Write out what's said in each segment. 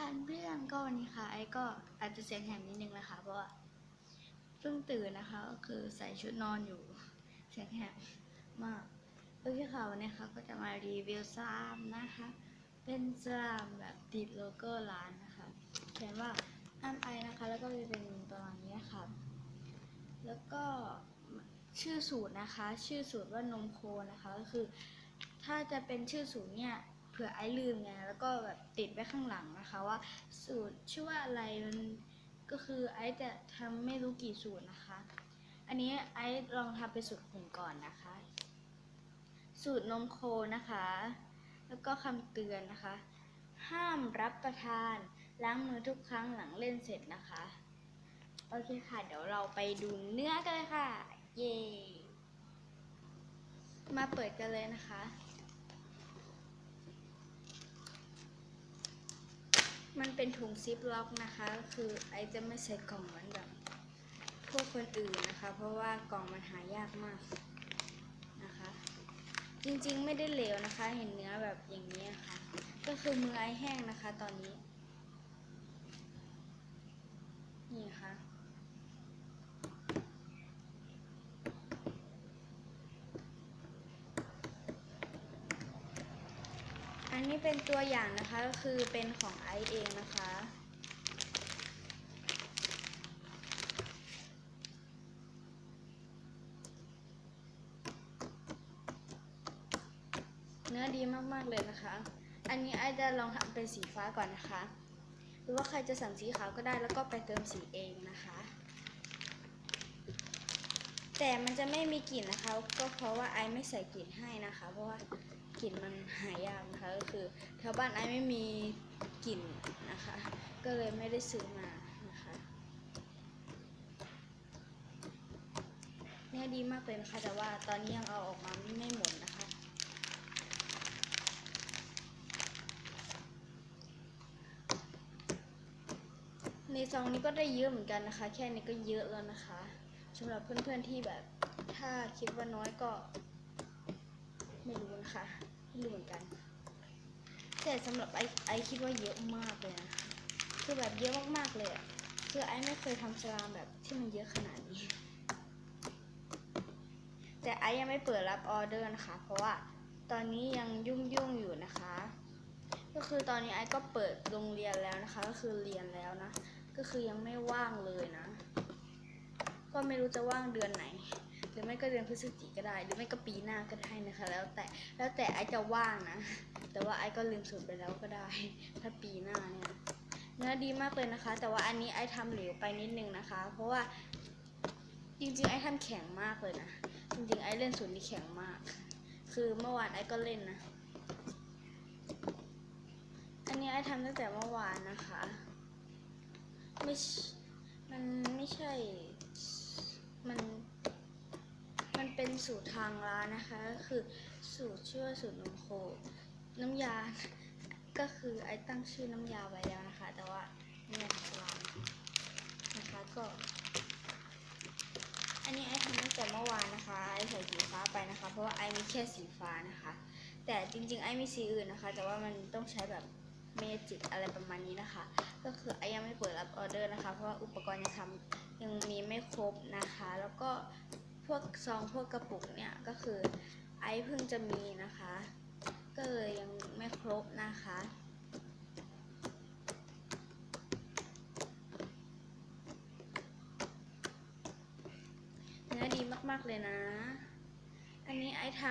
ค่ะเพื่อนก็วันนี้ค่ะไอ้ก็อาจจะเสียงแหบนิดนึงนะคะเพราะว่าเพิ่งตื่นนะคะก็คือใส่ชุดนอนอยู่เสียงแหบมากโอเคค่ะวันนี้ค่ะก็จะมารีวิวสลามนะคะ เป็นสลามแบบติดโลโก้ร้านนะคะเขียนว่าอ้ามไอนะคะ แล้วก็จะเป็นประมาณนี้ค่ะ แล้วก็ชื่อสูตรนะคะ ชื่อสูตรว่านมโคนะคะก็คือ ถ้าจะเป็นชื่อสูตรเนี่ย ผื่อไอลืมไงแล้วก็แบบติดไว้ข้างหลังนะคะว่าสูตรชื่อว่าอะไรมันก็คือไอจะทำไม่รู้กี่สูตรนะคะ อันนี้ไอลองทำเป็นสูตรผงก่อนนะคะ สูตรนมโคนะคะ แล้วก็คำเตือนนะคะ ห้ามรับประทานล้างมือทุกครั้งหลังเล่นเสร็จนะคะโอเคค่ะ เดี๋ยวเราไปดูเนื้อกันเลยค่ะ เย้มาเปิดกันเลยนะคะ มันเป็นถุงซิปล็อกนะคะ คือไอจะไม่ใส่กล่องเหมือนแบบพวกคนอื่นนะคะ เพราะว่ากล่องมันหายากมากนะคะ จริงๆไม่ได้เหลวนะคะ เห็นเนื้อแบบอย่างนี้ค่ะก็คือมือไอแห้งนะคะตอนนี้ค่ะ อั นี้เป็นตัวอย่างนะคะก็คือเป็นของไอเองนะคะ เนื้อดีมากๆเลยนะคะ อันนี้ไอจะลองทำเป็นสีฟ้าก่อนนะคะ หรือว่าใครจะสั่งสีขาวก็ได้แล้วก็ไปเติมสีเองนะคะ แต่มันจะไม่มีกลิ่นนะคะ ก็เพราะว่าไอไม่ใส่กลิ่นให้นะคะ เพราะว่า กลิ่นมันหายากนะคะ ก็คือแถวบ้านไอไม่มีกลิ่นนะคะ ก็เลยไม่ได้ซื้อมานะคะเนี่ยดีมากเลยนะคะ แต่ว่าตอนนี้ยังเอาออกมาไม่หมดนะคะในซองนี้ก็ได้เยอะเหมือนกันนะคะ แค่นี้ก็เยอะแล้วนะคะสำหรับเพื่อนๆที่แบบ ถ้าคิดว่าน้อยก็ ไม่รู้นะคะ ไม่รู้เหมือนกัน แต่สำหรับไอไอคิดว่าเยอะมากเลยนะคือแบบเยอะมากๆเลยอะคือไอไม่เคยทำสลามแบบที่มันเยอะขนาดนี้ แต่ไอยังไม่เปิดรับออเดอร์นะคะ เพราะว่าตอนนี้ยังยุ่งๆอยู่นะคะ ก็คือตอนนี้ไอก็เปิดโรงเรียนแล้วนะคะ ก็คือเรียนแล้วนะ ก็คือยังไม่ว่างเลยนะ ก็ไม่รู้จะว่างเดือนไหน หรือไม่ก็เดือนพฤศจิกก็ได้ หรือไม่ก็ปีหน้าก็ได้นะคะ แล้วแต่แล้วแต่ไอจะว่างนะ แต่ว่าไอก็ลืมสูตรไปแล้วก็ได้ ถ้าปีหน้าเนี่ยเนื้อดีมากเลยนะคะ แต่ว่าอันนี้ไอทำเหลวไปนิดนึงนะคะ เพราะว่าจริงๆไอทำแข็งมากเลยนะจริงๆไอเล่นสูตรนี้แข็งมาก คือเมื่อวานไอก็เล่นนะอันนี้ไอทำตั้งแต่เมื่อวานนะคะไม่มันไม่ใช่ มัน มันเป็นสูตรทางร้านนะคะ ก็คือสูตรชื่อว่าสูตรนมโค น้ำยา ก็คือไอตั้งชื่อน้ำยาไว้แล้วนะคะ แต่ว่าเนี่ยร้านนะคะก็ อันนี้ไอทำตั้งแต่เมื่อวานนะคะ ไอใส่สีฟ้าไปนะคะ เพราะว่าไอมีแค่สีฟ้านะคะ แต่จริงๆไอมีสีอื่นนะคะ แต่ว่ามันต้องใช้แบบเมจิกอะไรประมาณนี้นะคะ ก็คือไอยังไม่เปิดรับออเดอร์นะคะ เพราะว่าอุปกรณ์ยังทำยังมีไม่ครบนะคะ แล้วก็ วกซองพวกกระปุกเนี่ยก็คือไอเพิ่งจะมีนะคะ ก็เลยยังไม่ครบนะคะเนื้อดีมากๆเลยนะ อันนี้ไอท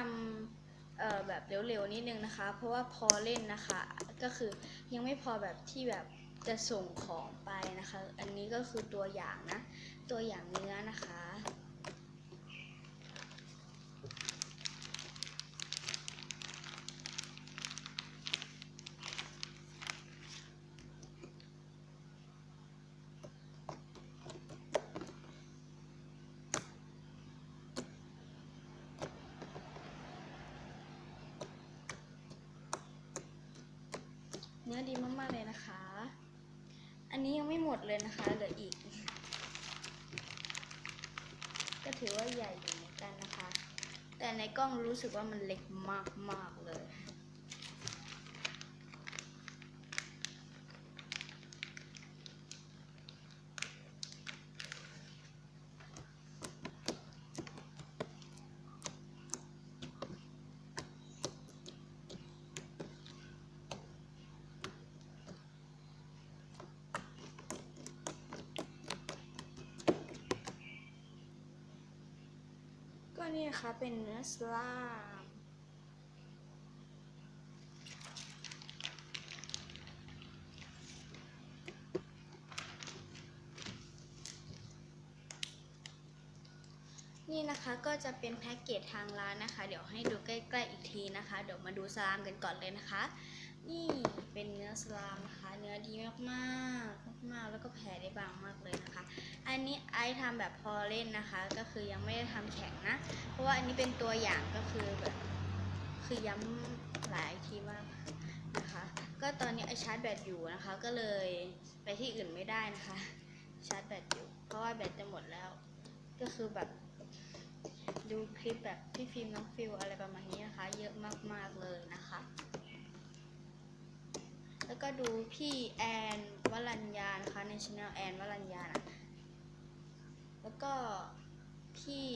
ำแบบเร็วๆนิดนึงนะคะ เพราะว่าพอเล่นนะคะ ก็คือยังไม่พอแบบที่แบบจะส่งของไปนะคะ อันนี้ก็คือตัวอย่างนะ ตัวอย่างเนื้อนะคะ เนื้อดีมากๆเลยนะคะ อันนี้ยังไม่หมดเลยนะคะ เหลืออีก ก็ถือว่าใหญ่อยู่เหมือนกันนะคะ แต่ในกล้องรู้สึกว่ามันเล็กมากๆเลย นี่นะคะเป็นเนื้อสลามนี่นะคะก็จะเป็นแพ็กเกจทางร้านนะคะ เดี๋ยวให้ดูใกล้ๆอีกทีนะคะ เดี๋ยวมาดูสลามกันก่อนเลยนะคะ นี่เป็นเนื้อสลามนะคะ นื้อดีมากๆมากๆแล้วก็แผ่ได้บางมากเลยนะคะ อันนี้ไอซ์ทำแบบพอเล่นนะคะ ก็คือยังไม่ได้ทำแข็งนะ เพราะว่าอันนี้เป็นตัวอย่างก็คือแบบคือย้ำหลายทีมากนะคะ ก็ตอนนี้ไอชาร์จแบตอยู่นะคะ ก็เลยไปที่อื่นไม่ได้นะคะ ชาร์จแบตอยู่ เพราะว่าแบตจะหมดแล้ว ก็คือแบบดูคลิปแบบพี่ฟิล์มน้องฟิลอะไรประมาณนี้นะคะ เยอะมากๆเลยนะคะ แล้วก็ดูพี่แอนวรัญญานะคะในช anel แอนวรัญญานะแล้วก็พี่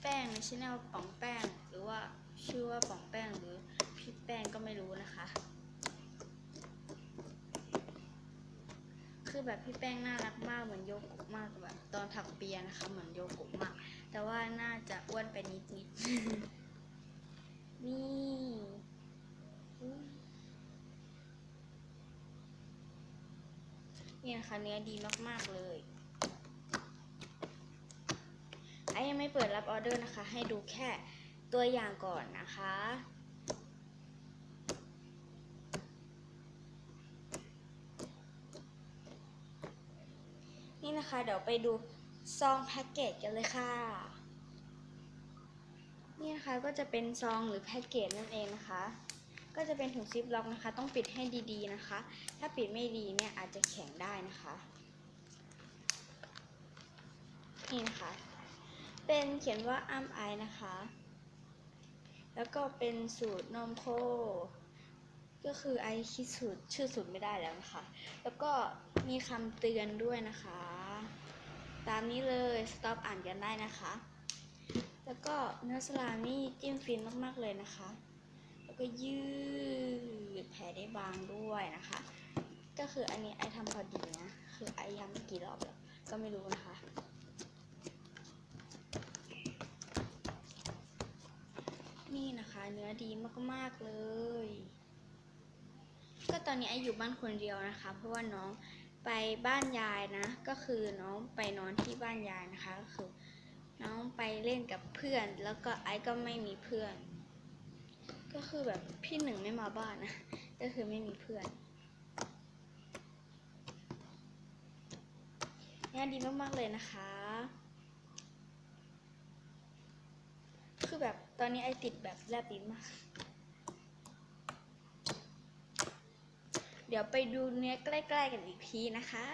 แป้งในช anel ป๋องแป้ง หรือว่าชื่อว่าป๋องแป้งหรือพี่แป้งก็ไม่รู้นะคะ คือแบบพี่แป้งน่ารักมากเหมือนโยกุมากแบบตอนถักเปียนะคะ เหมือนโยกุมาก แต่ว่าน่าจะอ้วนไปนิดนิดนี่อุ๊ย นี่นะคะเนื้อดีมากๆเลยไอ้ยังไม่เปิดรับออเดอร์นะคะ ให้ดูแค่ตัวอย่างก่อนนะคะ นี่นะคะเดี๋ยวไปดูซองแพ็กเกจกันเลยค่ะนี่นะคะก็จะเป็นซองหรือแพ็กเกจนั่นเองนะคะ ก็จะเป็นถุงซิปล็อกนะคะ ต้องปิดให้ดีๆนะคะ ถ้าปิดไม่ดีเนี่ยอาจจะแข็งได้นะคะนี่นะคะ เป็นเขียนว่าอ้ำไอนะคะ แล้วก็เป็นสูตรนมโค ก็คือไอคิดสูตรชื่อสูตรไม่ได้แล้วนะคะ แล้วก็มีคำเตือนด้วยนะคะ ตามนี้เลย สต็อปอ่านกันได้นะคะ แล้วก็เนื้อสลามี่จิ้มฟินมากๆเลยนะคะ ก็ยืดแผลได้บางด้วยนะคะ ก็คืออันนี้ไอทำพอดีนะ คือไอทำกี่รอบแล้วก็ไม่รู้นะคะ นี่นะคะเนื้อดีมากๆเลย ก็ตอนนี้ไออยู่บ้านคนเดียวนะคะ เพราะว่าน้องไปบ้านยายนะ ก็คือน้องไปนอนที่บ้านยายนะคะ ก็คือ น้องไปเล่นกับเพื่อน แล้วก็ไอก็ไม่มีเพื่อน ก็คือแบบพี่หนึ่งไม่มาบ้านนะ ก็คือไม่มีเพื่อนเนี่ยดีมากๆเลยนะคะ คือแบบตอนนี้ไอติดแบบแลบลิ้นมาก เดี๋ยวไปดูเนื้อใกล้ ๆ กันอีกทีนะคะ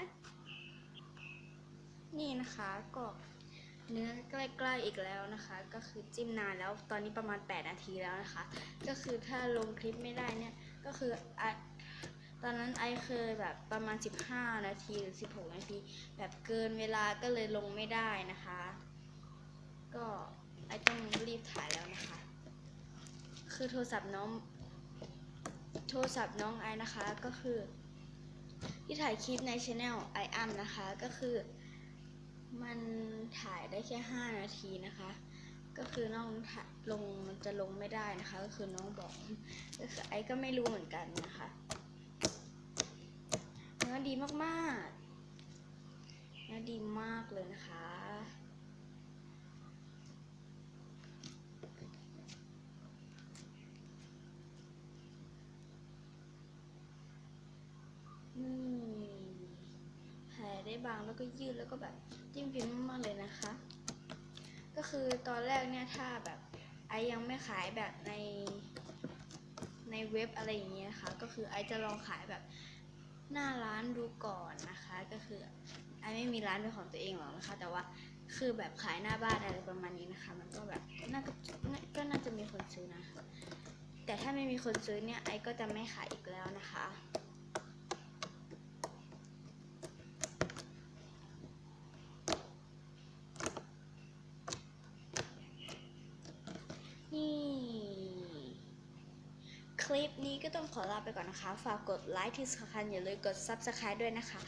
นี่นะคะก็ เนื้อใกล้ๆอีกแล้วนะคะ ก็คือจิ้มนานแล้วตอนนี้ประมาณ 8 นาทีแล้วนะคะ ก็คือถ้าลงคลิปไม่ได้เนี่ยก็คืออตอนนั้นไอเคยแบบประมาณ 15 นาทีหรือ 16 นาที แบบเกินเวลาก็เลยลงไม่ได้นะคะ ก็ไอต้องรีบถ่ายแล้วนะคะ คือโทรศัพท์น้อง โทรศัพท์น้องไอนะคะก็คือ ที่ถ่ายคลิปในช anel ไออัมนะคะก็คือมัน ถ่ายได้แค่ 5 นาทีนะคะ ก็คือน้องถ่ายลงมันจะลงไม่ได้นะคะ ก็คือน้องบอกก็คือไอ้ก็ไม่รู้เหมือนกันนะคะเนื้อดีมากๆเนื้อดีมากเลยนะคะ นี่แผล ได้บางแล้วก็ยืดแล้วก็แบบจิ้มฟินมากๆเลยนะคะ ก็คือตอนแรกเนี่ยถ้าแบบไอยังไม่ขายแบบในในเว็บอะไรอย่างเงี้ยนะคะก็คือไอจะลองขายแบบหน้าร้านดูก่อนนะคะ ก็คือไอไม่มีร้านเป็นของตัวเองหรอกนะคะ แต่ว่าคือแบบขายหน้าบ้านอะไรประมาณนี้นะคะ มันก็แบบน่าก็ก็น่าจะมีคนซื้อนะ แต่ถ้าไม่มีคนซื้อเนี่ยไอก็จะไม่ขายอีกแล้วนะคะ นี่ คลิปนี้ก็ต้องขอลาไปก่อนนะคะ ฝากกดไลค์ที่สำคัญอย่าลืมกด Subscribe ด้วยนะคะ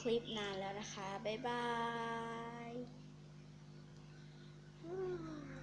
คลิปนานแล้วนะคะ บ๊ายบาย